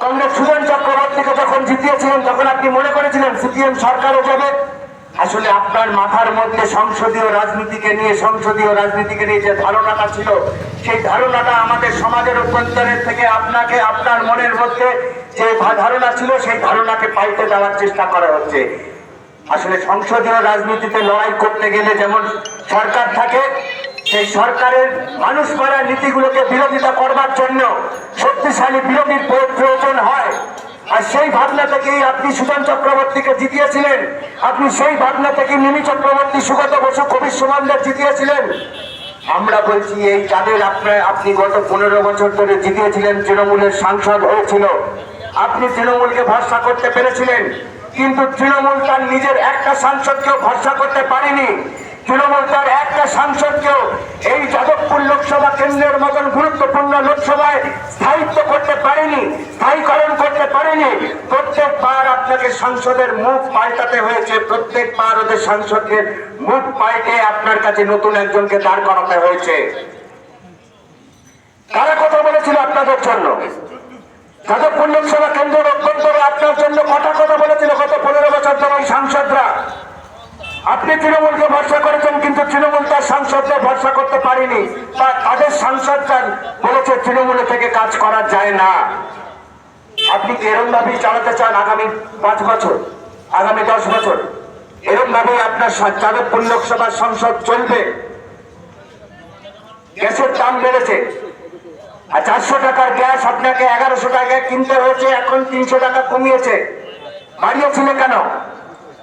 কংগ্রেস সুজন চক্রবর্তীকে যখন জিতিয়েছিলেন, তখন আপনি মনে করেছিলেন সিপিএম সরকারও যাবে? আসলে আপনার মাথার মধ্যে সংসদীয় রাজনীতিকে নিয়ে, সংসদীয় রাজনীতিকে নিয়ে যে ধারণাটা ছিল, সেই ধারণাটা আমাদের সমাজের অভ্যন্তরের থেকে আপনাকে, আপনার মনের মধ্যে যে ধারণা ছিল, সেই ধারণাকে পাইতে দেওয়ার চেষ্টা করা হচ্ছে। আসলে সংসদীয় রাজনীতিতে লড়াই করতে গেলে যেমন সরকার থাকে, সেই সরকারের মানুষ মারা নীতিগুলোকে বিরোধিতা করবার জন্য শক্তিশালী বিরোধীর প্রয়োগ- প্রয়োজন হয় আর সেই ভাবনা থেকেই আপনি সুজন চক্রবর্তীকে জিতিয়েছিলেন। আপনি সেই ভাবনা থেকে মিমি চক্রবর্তী, সুগত বসু কবির সুমনদের জিতিয়েছিলেন। আমরা বলছি, এই যাদের আপনার, আপনি গত পনেরো বছর ধরে জিতিয়েছিলেন, তৃণমূলের সাংসদ হয়েছিল। আপনি তৃণমূলকে ভরসা করতে পেরেছিলেন, কিন্তু তৃণমূল তার নিজের একটা সাংসদকেও ভরসা করতে পারেনি। তৃণমূল তার একটা সাংসদকেও এই যাদবপুর লোকসভা কেন্দ্রের মতন গুরুত্বপূর্ণ লোকসভায় স্থায়িত্ব করতে পারেনি। করতে পারেনি। প্রত্যেকবার আপনাকে সংসদের মুখ পাল্টাতে হয়েছে। প্রত্যেকবার ওদের সাংসদদের মুখ পাল্টে আপনার কাছে নতুন একজনকে দাঁড় করাতে হয়েছে। কারা কথা বলেছিল আপনাদের জন্য? যাদবপুর অভ্যন্তরে আপনার জন্য কটা কথা বলেছিল গত পনেরো বছর ধরে সাংসদরা? আপনি তৃণমূলকে ভরসা করেছেন, কিন্তু তৃণমূল তার সাংসদদের ভরসা করতে পারেনি। তাদের সাংসদরা বলেছে, তৃণমূলে থেকে কাজ করা যায় না। আপনি কি এরম ভাবেই চালাতে চান আগামী পাঁচ বছর, আগামী দশ বছর? এরম ভাবে আপনার যাদবপুর লোকসভার সংসদ চলবে। গ্যাসের দাম বেড়েছে। আর চারশো টাকার গ্যাস আপনাকে এগারোশো টাকায় কিনতে হয়েছে, এখন তিনশো টাকা কমিয়েছে। বাড়িয়েছিল কেন?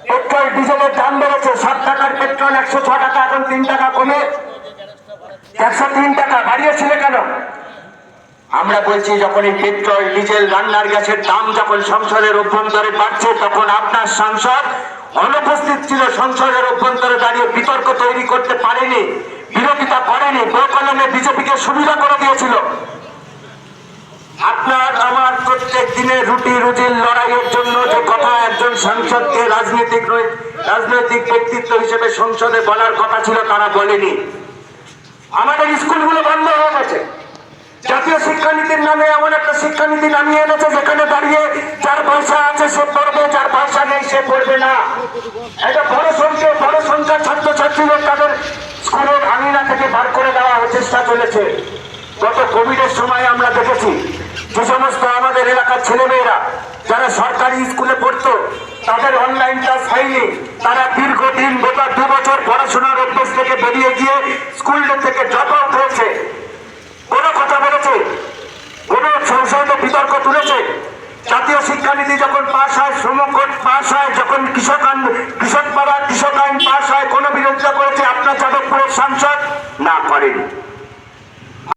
পেট্রোল, ডিজেলের দাম বেড়েছে সাত টাকার পেট্রোল একশো ছ টাকা, এখন তিন টাকা কমে। একশো তিন টাকা, বাড়িয়েছিল কেন? আমরা বলছি, যখন এই পেট্রোল, ডিজেল, রান্নার গ্যাসের দাম যখন সংসদের অভ্যন্তরে বাড়ছে, তখন আপনার সাংসদ অনুপস্থিত ছিল, সংসদের অভ্যন্তরে দাঁড়িয়ে বিতর্ক তৈরি করতে পারেনি, বিরোধিতা করেনি প্রকলমে বিজেপিকে সুবিধা করে দিয়েছিল। আপনার আমার প্রত্যেক দিনের রুটি রুজির লড়াইয়ের জন্য যে কথা একজন সাংসদকে রাজনৈতিক রাজনৈতিক ব্যক্তিত্ব হিসেবে সংসদে বলার কথা ছিল, তারা বলেনি। আমাদের স্কুলগুলো বন্ধ হয়ে গেছে। জাতীয় শিক্ষানীতির নামে এমন একটা শিক্ষানীতি নামিয়ে এনেছে যেখানে দাঁড়িয়ে যার পয়সা আছে সে পড়বে, যার পয়সা নেই সে পড়বে না। একটা বড় সংখ্যা বড় সংখ্যা ছাত্রছাত্রীদের তাদের স্কুলের আঙিনা থেকে বার করে দেওয়া চেষ্টা চলেছে। গত কোভিডের সময় আমরা দেখেছি যে সমস্ত আমাদের এলাকার ছেলেমেয়েরা যারা সরকারি স্কুলে পড়তো, তাদের অনলাইন ক্লাস হয়নি। তারা দীর্ঘদিন, গোটা দু বছর পড়াশোনার অভ্যেস থেকে বেরিয়ে গিয়ে স্কুল থেকে ড্রপ আউট হয়েছে কোনো কথা বলেছে কোনো সংসদে বিতর্ক তুলেছে জাতীয় যখন পাশ হয় শ্রম কোড পাশ হয়, যখন কৃষক আইন কৃষক পাড়া কৃষক আইন পাশ হয়, কোনো বিরোধিতা করেছে আপনার যাদবপুরের সাংসদ? না করেনি।